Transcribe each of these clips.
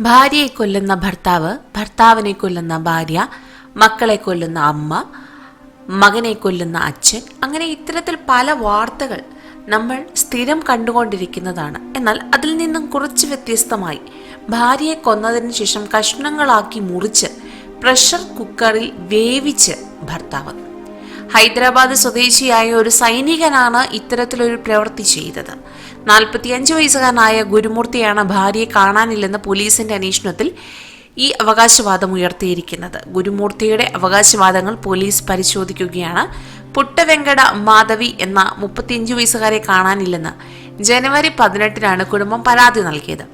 ഭാര്യയെ കൊല്ലുന്ന ഭർത്താവ് ഭർത്താവിനെ കൊല്ലുന്ന ഭാര്യ മക്കളെ കൊല്ലുന്ന അമ്മ മകനെ കൊല്ലുന്ന അച്ഛൻ അങ്ങനെ ഇത്തരത്തിൽ പല വാർത്തകൾ നമ്മൾ സ്ഥിരം കണ്ടുകൊണ്ടിരിക്കുന്നതാണ്. എന്നാൽ അതിൽ നിന്നും കുറച്ച് വ്യത്യസ്തമായി ഭാര്യയെ കൊന്നതിന് ശേഷം കഷ്ണങ്ങളാക്കി മുറിച്ച് പ്രഷർ കുക്കറിൽ വേവിച്ച് ഭർത്താവ് ഹൈദരാബാദ് സ്വദേശിയായ ഒരു സൈനികനാണ് ഇത്തരത്തിലൊരു പ്രവൃത്തി ചെയ്തത്. നാൽപ്പത്തിയഞ്ച് വയസ്സുകാരനായ ഗുരുമൂർത്തിയാണ് ഭാര്യയെ കാണാനില്ലെന്ന് പോലീസിന്റെ അന്വേഷണത്തിൽ ഈ അവകാശവാദം ഉയർത്തിയിരിക്കുന്നത്. ഗുരുമൂർത്തിയുടെ അവകാശവാദങ്ങൾ പോലീസ് പരിശോധിക്കുകയാണ്. പുട്ടവെങ്കട മാധവി എന്ന മുപ്പത്തിയഞ്ച് വയസ്സുകാരെ കാണാനില്ലെന്ന് ജനുവരി പതിനെട്ടിനാണ് കുടുംബം പരാതി നൽകിയത്.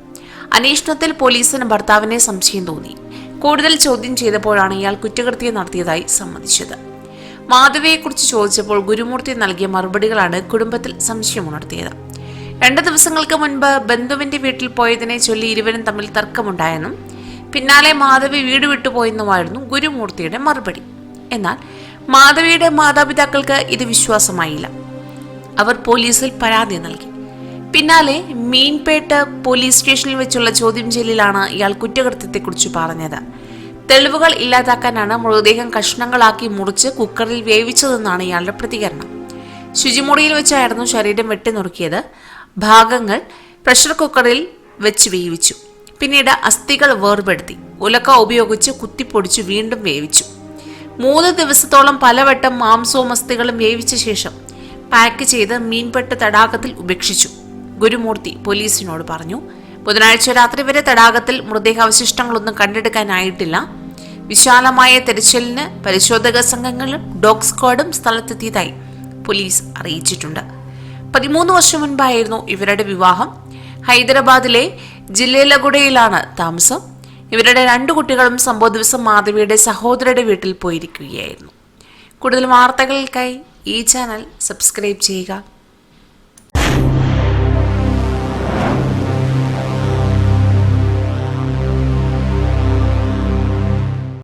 അന്വേഷണത്തിൽ പോലീസിന് ഭർത്താവിനെ സംശയം തോന്നി. കൂടുതൽ ചോദ്യം ചെയ്തപ്പോഴാണ് ഇയാൾ കുറ്റകൃത്യം നടത്തിയതായി സമ്മതിച്ചത്. മാധവിയെക്കുറിച്ച് ചോദിച്ചപ്പോൾ ഗുരുമൂർത്തി നൽകിയ മറുപടികളാണ് കുടുംബത്തിൽ സംശയമുണർത്തിയത് രണ്ട് ദിവസങ്ങൾക്ക് മുൻപ് ബന്ധുവിന്റെ വീട്ടിൽ പോയതിനെ ചൊല്ലി ഇരുവരും തമ്മിൽ തർക്കമുണ്ടായെന്നും പിന്നാലെ മാധവി വീട് വിട്ടുപോയെന്നുമായിരുന്നു ഗുരുമൂർത്തിയുടെ മറുപടി. എന്നാൽ മാധവിയുടെ മാതാപിതാക്കൾക്ക് ഇത് വിശ്വാസമായില്ല. അവർ പോലീസിൽ പരാതി നൽകി. പിന്നാലെ മീൻപേട്ട് പോലീസ് സ്റ്റേഷനിൽ വെച്ചുള്ള ചോദ്യം ചെയ്യലിലാണ് ഇയാൾ കുറ്റകൃത്യത്തെക്കുറിച്ച് പറഞ്ഞത്. തെളിവുകൾ ഇല്ലാതാക്കാനാണ് മൃതദേഹം കഷ്ണങ്ങളാക്കി മുറിച്ച് കുക്കറിൽ വേവിച്ചതെന്നാണ് ഇയാളുടെ പ്രതികരണം. ശുചിമുറിയിൽ വെച്ചായിരുന്നു ശരീരം വെട്ടിനുറുക്കിയത്. ഭാഗങ്ങൾ പ്രഷർ കുക്കറിൽ വെച്ച് വേവിച്ചു. പിന്നീട് അസ്ഥികൾ വേർപെടുത്തി. ഉലക്ക ഉപയോഗിച്ച് കുത്തിപ്പൊടിച്ച് വീണ്ടും വേവിച്ചു. മൂന്ന് ദിവസത്തോളം പലവട്ടം മാംസവും അസ്ഥികളും വേവിച്ച ശേഷം പാക്ക് ചെയ്ത് മീൻപെട്ട് തടാകത്തിൽ ഉപേക്ഷിച്ചു. ഗുരുമൂർത്തി പോലീസിനോട് പറഞ്ഞു ബുധനാഴ്ച രാത്രി വരെ തടാകത്തിൽ മൃതദേഹാവശിഷ്ടങ്ങളൊന്നും കണ്ടെടുക്കാനായിട്ടില്ല. വിശാലമായ തെരച്ചിലിന് പരിശോധക സംഘങ്ങളും ഡോഗ് സ്ക്വാഡും സ്ഥലത്തെത്തിയതായി പോലീസ് അറിയിച്ചിട്ടുണ്ട്. പതിമൂന്ന് വർഷം മുൻപായിരുന്നു ഇവരുടെ വിവാഹം. ഹൈദരാബാദിലെ ജില്ലേലഗുഡയിലാണ് താമസം. ഇവരുടെ രണ്ടു കുട്ടികളും സംഭവ ദിവസം മാധവിയുടെ സഹോദരയുടെ വീട്ടിൽ പോയിരിക്കുകയായിരുന്നു. കൂടുതൽ വാർത്തകൾക്കായി ഈ ചാനൽ സബ്സ്ക്രൈബ് ചെയ്യുക.